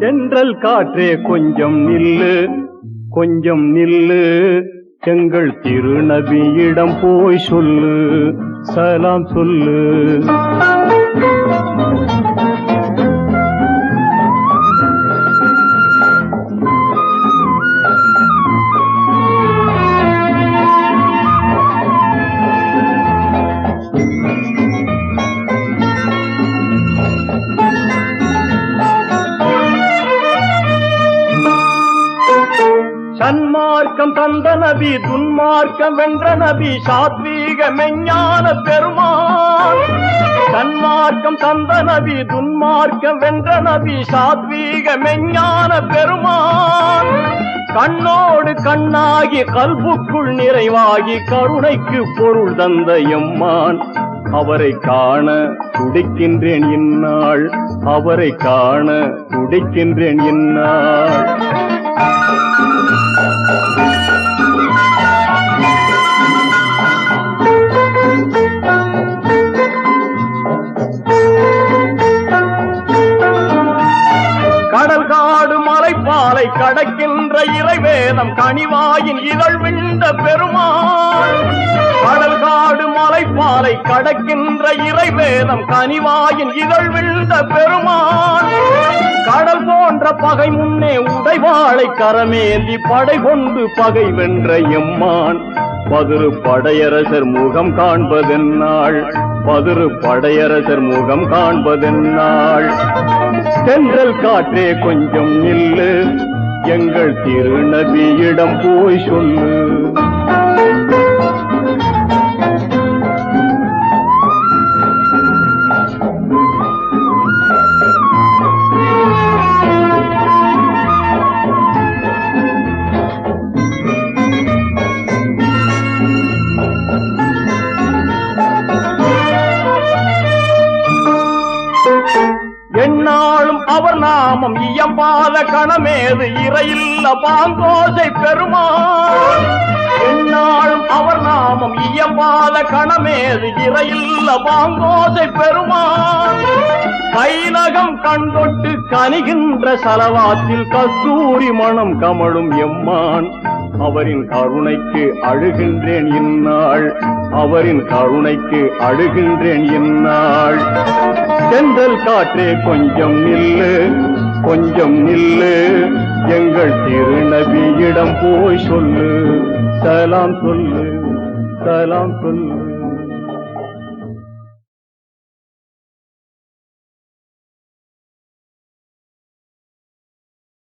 தென்றல் காற்றே கொஞ்சம் நில்லு கொஞ்சம் நில்லு. எங்கள் திருநபியிடம் போய் சொல்லு சலாம் சொல்லு. சன்மார்க்கம் தந்த நபி துன்மார்க்கம் வென்ற நபி சாத்வீக மெஞ்ஞான பெருமான். சன்மார்க்கம் தந்த நபி துன்மார்க்கம் வென்ற நபி சாத்வீக மெஞ்ஞான பெருமான். கண்ணோடு கண்ணாகி கல்புக்குள் நிறைவாகி கருணைக்கு பொருள் தந்த எம்மான். அவரை காண துடிக்கின்றேன் இந்நாள் அவரை காண துடிக்கின்றேன் இந்நாள். மலைப்பாலை கடக்கின்ற இறைவேதம் கனிவாயின் இதழ் விண்ட பெருமாள் கடல் காடு மலைப்பாலை கடக்கின்ற இறைவேதம் கனிவாயின் இதழ் விழுந்த பெருமாள் கடல் போன்ற பகை முன்னே உடைவாளை கரமேந்தி படை கொண்டு பகை வென்ற எம்மான். பதிரு படையரசர் முகம் காண்பதென்னாள் பதிரு படையரசர் முகம் காண்பதென்னாள் தென்றல் காற்றே கொஞ்சம் நில்லு. எங்கள் திருநபியிடம் போய் சொல்லு. அவர் நாமம் இயம்பாத கணமேது இறையில்ல பாங்கோசை பெருமாள் எந்நாளும் அவர் நாமம் இயம்பாத கணமேது இறையில்ல பாங்கோசை பெருமாள் கைநகம் கண்டொட்டு கனிகின்ற சலவாத்தில் கஸ்தூரி மனம் கமழும் எம்மான். அவரின் கருணைக்கு அழுகின்றேன் இந்நாள். அவரின் கருணைக்கு அழுகின்றேன் இந்நாள். தென்றல் காற்றே கொஞ்சம் நில்லு. கொஞ்சம் நில்லு. எங்கள் திருநபியிடம் போய் சொல்லு. சலாம் சொல்லு. சலாம் சொல்லு.